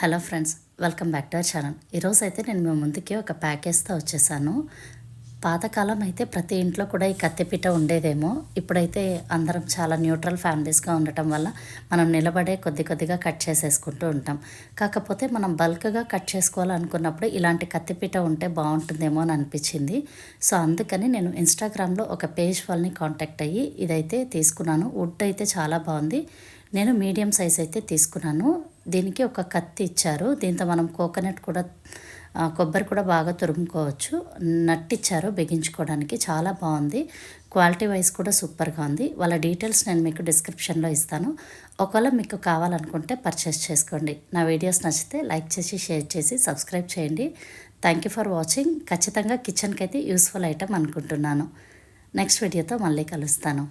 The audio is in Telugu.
Hello friends welcome back to our channel. ఈరోజు అయితే నేను మీ ముందుకి ఒక ప్యాకేజ్తో వచ్చేసాను. పాతకాలం అయితే ప్రతి ఇంట్లో కూడా ఈ కత్తిపీట ఉండేదేమో. ఇప్పుడైతే అందరం చాలా న్యూట్రల్ ఫ్యామిలీస్గా ఉండటం వల్ల మనం నిలబడే కొద్ది కొద్దిగా కట్ చేసేసుకుంటూ ఉంటాం. కాకపోతే మనం బల్క్గా కట్ చేసుకోవాలనుకున్నప్పుడు ఇలాంటి కత్తిపీట ఉంటే బాగుంటుందేమో అని అనిపించింది. సో అందుకని నేను ఇన్స్టాగ్రామ్లో ఒక పేజ్ వాళ్ళని కాంటాక్ట్ అయ్యి ఇదైతే తీసుకున్నాను. వుడ్ అయితే చాలా బాగుంది. నేను మీడియం సైజ్ అయితే తీసుకున్నాను. దీనికి ఒక కత్తి ఇచ్చారు. దీంతో మనం కోకోనట్ కూడా కొబ్బరి కూడా బాగా తురుముకోవచ్చు. నట్టిచ్చారు బిగించుకోవడానికి. చాలా బాగుంది. క్వాలిటీ వైజ్ కూడా సూపర్గా ఉంది. వాళ్ళ డీటెయిల్స్ నేను మీకు డిస్క్రిప్షన్లో ఇస్తాను. ఒకవేళ మీకు కావాలనుకుంటే పర్చేస్ చేసుకోండి. నా వీడియోస్ నచ్చితే లైక్ చేసి షేర్ చేసి సబ్స్క్రైబ్ చేయండి. Thank you for watching. ఖచ్చితంగా కిచెన్కి అయితే యూస్ఫుల్ ఐటమ్ అనుకుంటున్నాను. నెక్స్ట్ వీడియోతో మళ్ళీ కలుస్తాను.